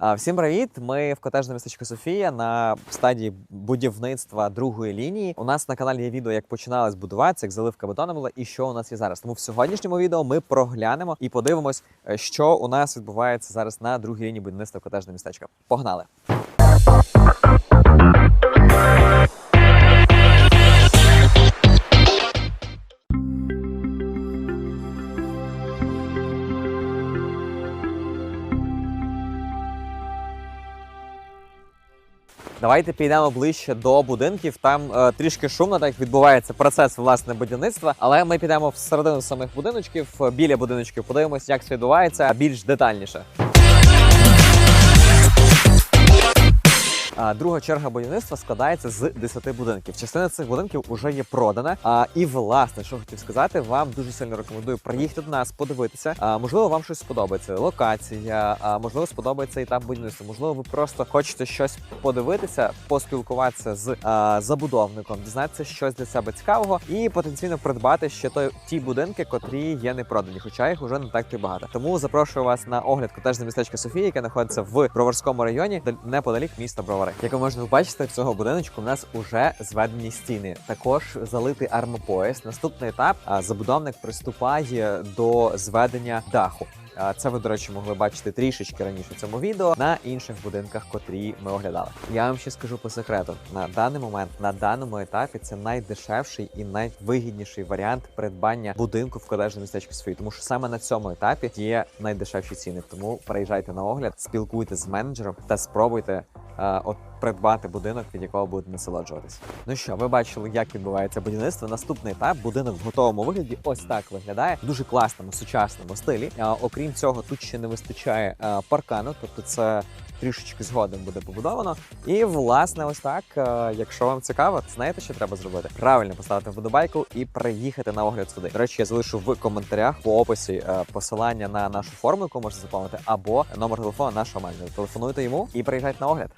Всім привіт! Ми в котежному містечку Софія на стадії будівництва другої лінії. У нас на каналі є відео, як починалось будуватися, як заливка бетону була і що у нас є зараз. Тому в сьогоднішньому відео ми проглянемо і подивимось, е, що у нас відбувається зараз на другій лінії будівництва котежного містечка. Погнали! Давайте підемо ближче до будинків. Там е, трішки шумно, так відбувається процес власне будівництва. Але ми підемо всередину самих будиночків, е, біля будиночків, подивимося, як це відбувається більш детальніше. Друга черга будівництва складається з 10 будинків. Частина цих будинків вже є продана. А і власне, що хотів сказати, вам дуже сильно рекомендую приїхати до нас, подивитися. А можливо, вам щось сподобається. Локація, а можливо, сподобається етап будівництва. Можливо, ви просто хочете щось подивитися, поспілкуватися з а, забудовником, дізнатися щось для себе цікавого і потенційно придбати ще той ті будинки, котрі є не продані, хоча їх уже не так і багато. Тому запрошую вас на огляд котежне містечка Софія, яке знаходиться в Броварському районі, неподалік міста Бровари. Як ви можете побачити, в цього будиночку в нас уже зведені стіни. Також залитий армопояс. Наступний етап забудовник приступає до зведення даху. Це ви, до речі, могли бачити трішечки раніше в цьому відео на інших будинках, котрі ми оглядали. Я вам ще скажу по секрету: на даний момент, на даному етапі, це найдешевший і найвигідніший варіант придбання будинку в котежному містечку свої, тому що саме на цьому етапі є найдешевші ціни. Тому приїжджайте на огляд, спілкуйтесь з менеджером та спробуйте от придбати будинок, від якого будете насолоджуватись. Ну що, ви бачили, як відбувається будівництво. Наступний етап будинок в готовому вигляді. Ось так виглядає в дуже класному сучасному стилі. А, окрім цього, тут ще не вистачає е, паркану, тобто це трішечки згодом буде побудовано. І власне, ось так. е, якщо вам цікаво, знаєте, що треба зробити? Правильно поставити вподобайку і приїхати на огляд сюди. До речі, я залишу в коментарях по описі е, посилання на нашу форму, яку можете заповнити, або номер телефону нашого менеджера. Телефонуйте йому і приїжджайте на огляд.